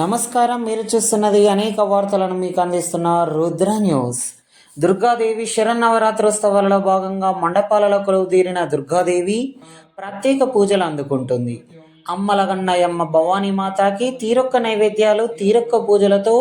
నమస్కారం మీరు చూస్తున్నది అనేక వార్తలను మీకు అందిస్తున్న రుద్ర న్యూస్. దుర్గాదేవి శరన్నవరాత్రోత్సవాలలో భాగంగా మండపాలలో కొలువు తీరిన దుర్గాదేవి ప్రత్యేక పూజలు అందుకుంటుంది. అమ్మలగన్నయమ్మ భవానీ మాతాకి తీరొక్క నైవేద్యాలు తీరొక్క పూజలతో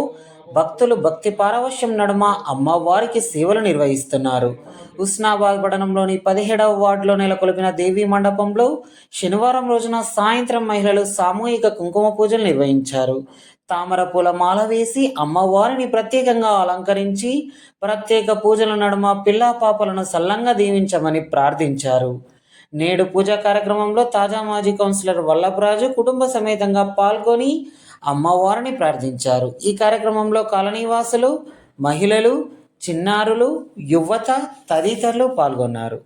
భక్తులు భక్తి పారవశ్యం నడుమ అమ్మవారికి సేవలు నిర్వహిస్తున్నారు. ఉస్నాబాద్ పట్టణంలోని పదిహేడవ వార్డులో నెలకొల్పిన దేవీ మండపంలో శనివారం రోజున సాయంత్రం మహిళలు సామూహిక కుంకుమ పూజలు నిర్వహించారు. తామర పూల మాల వేసి అమ్మవారిని ప్రత్యేకంగా అలంకరించి ప్రత్యేక పూజల నడుమ పిల్లా పాపలను సల్లంగా దీవించమని ప్రార్థించారు. నేడు పూజా కార్యక్రమంలో తాజా మాజీ కౌన్సిలర్ వల్లభరాజు కుటుంబ సమేతంగా పాల్గొని అమ్మవారిని ప్రార్థించారు. ఈ కార్యక్రమంలో కాలనీవాసులు మహిళలు చిన్నారులు యువత తదితరులు పాల్గొన్నారు.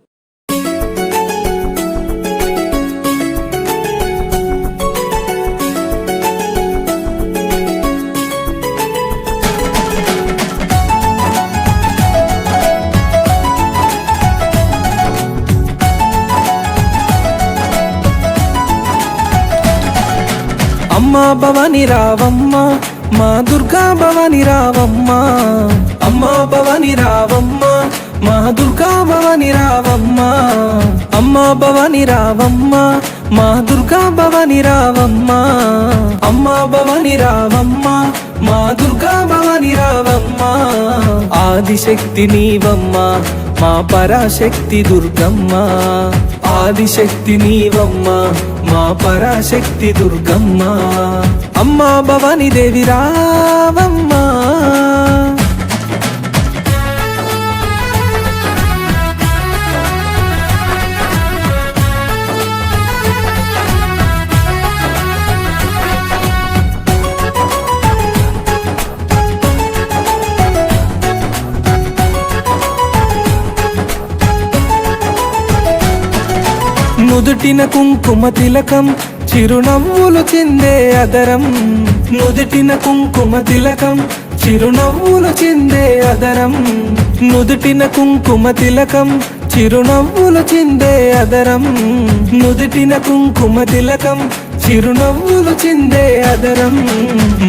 అమ్మా భవని రావమ్మ మా దుర్గా భవని రావమ్మ. అమ్మా భవని రావమ్మ మా దుర్గా భవని రావమ్మ. అమ్మా భవని రావమ్మ మా దుర్గా భవని రావమ్మ. అమ్మా భవని రావమ్మ మా దుర్గా భవని రావమ్మ. ఆదిశక్తి నీవమ్మ మా పరాశక్తి దుర్గమ్మ. ఆదిశక్తి నీవమ్మ మా పరాశక్తి దుర్గమ్మ. అమ్మా భవాని దేవి రావమ్మ. నుదుటిన కుంకుమ తిలకం చిరునవ్వులు చిందే అదరం. నుదుటిన కుంకుమ తిలకం చిరునవ్వులు చిందే అదరం. నుదుటిన కుంకుమ తిలకం చిరునవ్వులు చిందే అదరం. నుదుటిన కుంకుమ తిలకం చిరునవ్వులు చిందే అదరం.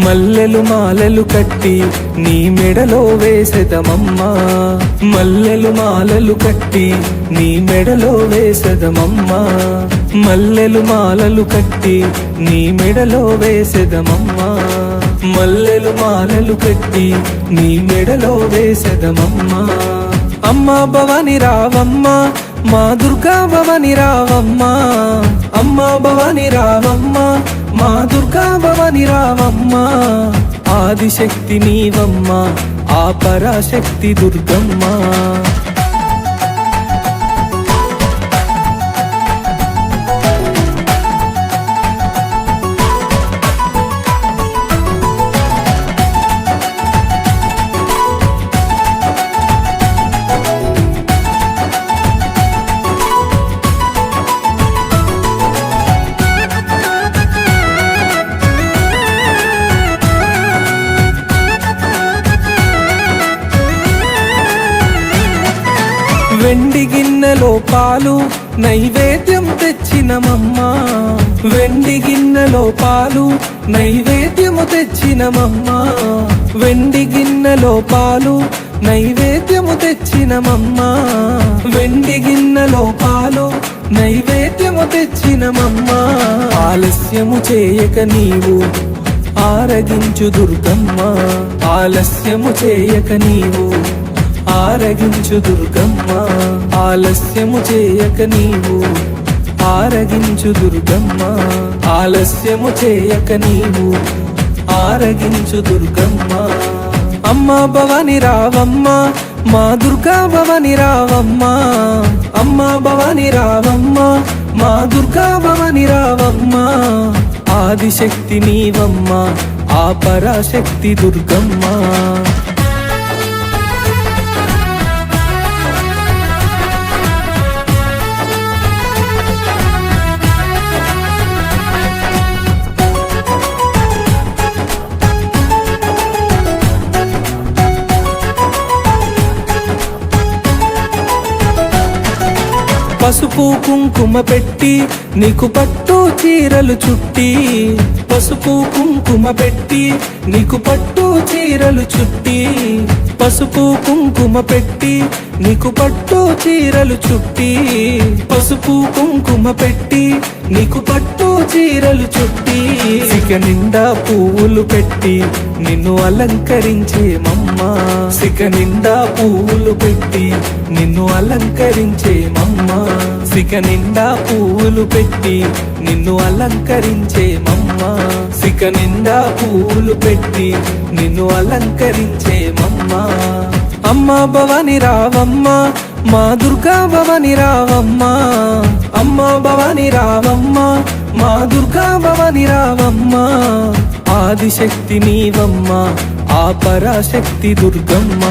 మల్లెలు మాలలు కట్టి నీ మెడలో వేసెదమమ్మా. మల్లెలు మాలలు కట్టి నీ మెడలో వేసెదమమ్మా. మల్లెలు మాలలు కట్టి నీ మెడలో వేసెదమమ్మా. మల్లెలు మాలలు కట్టి నీ మెడలో వేసెదమమ్మా. అమ్మా భవాని రావమ్మా మా దుర్గా భవని రావమ్మ అమ్మా భవని రావమ్మ మా దుర్గా భవని రావమ్మ. ఆదిశక్తి నీవమ్మ ఆ పరాశక్తి దుర్గమ్మ. వెండి గిన్నెలో పాలు నైవేద్యం తెచ్చినమమ్మా వెండి గిన్నెలో పాలు నైవేద్యము తెచ్చినమమ్మా వెండి గిన్నెలో పాలు నైవేద్యము తెచ్చినమమ్మా వెండి గిన్నెలో పాలు నైవేద్యము తెచ్చినమమ్మా ఆలస్యము చేయక నీవు ఆరగించు దుర్గమ్మ. ఆలస్యము చేయక నీవు ఆరగించు దుర్గమ్మ ఆలస్యము చేయక నీవు. ఆరగించు దుర్గమ్మ ఆలస్యము చేయక నీవు. ఆరగించు దుర్గమ్మ. అమ్మ భవాని రావమ్మ మా దుర్గా భవాని రావమ్మ. అమ్మ భవాని రావమ్మ మా దుర్గా భవాని రావమ్మ. ఆదిశక్తి నీవమ్మ ఆ పరాశక్తి దుర్గమ్మ. పసుపు కుంకుమ పెట్టి నీకు పట్టు చీరలు చుట్టి. పసుపు కుంకుమ పెట్టి నీకు పట్టు చీరలు చుట్టి. పసుపు కుంకుమ పెట్టి నీకు పట్టు చీరలు చుట్టి. పసుపు కుంకుమ పెట్టి నీకు పట్టు చీరలు చుట్టి సిక నిండా పువ్వులు పెట్టి నిన్ను అలంకరించే మమ్మ. సిక నిండా పువ్వులు పెట్టి నిన్ను అలంకరించే మమ్మ. సిక నిండా పువ్వులు పెట్టి నిన్ను అలంకరించే మమ్మ. సిక నిండా పువ్వులు పెట్టి నిన్ను అలంకరించే మమ్మ. అమ్మ భవని రావమ్మ మా దుర్గా భవని రావమ్మ. అమ్మ భవాని రావమ్మ మా దుర్గా భవాని రావమ్మ ఆదిశక్తి నీవమ్మ ఆ పరాశక్తి దుర్గమ్మ.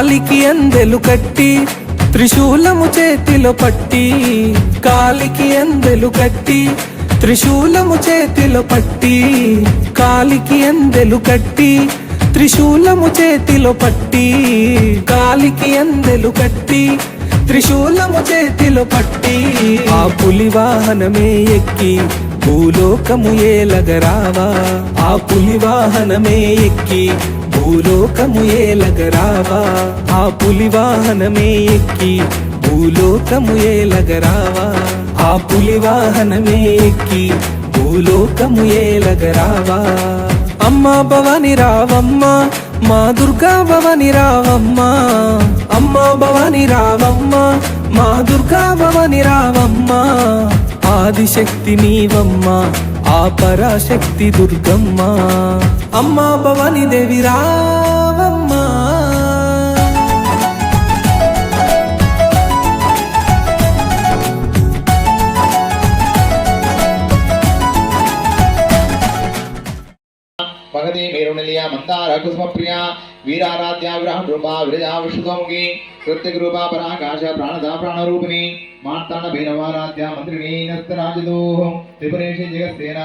కాలికి అందెలు కట్టి త్రిశూలము చేతిలో పట్టి. కాలికి అందెలు కట్టి త్రిశూలము చేతిలో పట్టి. కాలికి అందెలు కట్టి త్రిశూలము చేతిలో పట్టి. కాలికి అందెలు కట్టి త్రిశూలము చేతిలో పట్టి. ఆ పులి వాహనమే ఎక్కి భూలోకము ఏలగరావా. ఆ పులి వాహనమే ఎక్కి భూలోకము ఏలగరావా ఆ పులి వాహనమే ఎక్కి భూలోకము ఏలగరావా ఆ పులి వాహనమే ఎక్కి భూలోకము ఏలగరావా అమ్మా భవాని రావమ్మ మా దుర్గా భవాని రావమ్మా. అమ్మ భవాని రావమ్మ మా దుర్గా భవాని రావమ్మా. ఆదిశక్తి నీవమ్మా ఆ పరాశక్తి దుర్గమ్మ. అమ్మా భవాని దేవి రావమ్మా. భగతి మేరుణలియ మందార కుసుమ ప్రియ వీరారాధ్య విరహం రూపా విరజా విష్ణుతోముఖి కృత్య రూపా పరాకాశ ప్రాణదా ప్రాణరూపిణి మార్తాండ భైరవారాధ్య మంత్రిణీ నస్తరాజదోహం త్రిపురేషి జగత్సేనా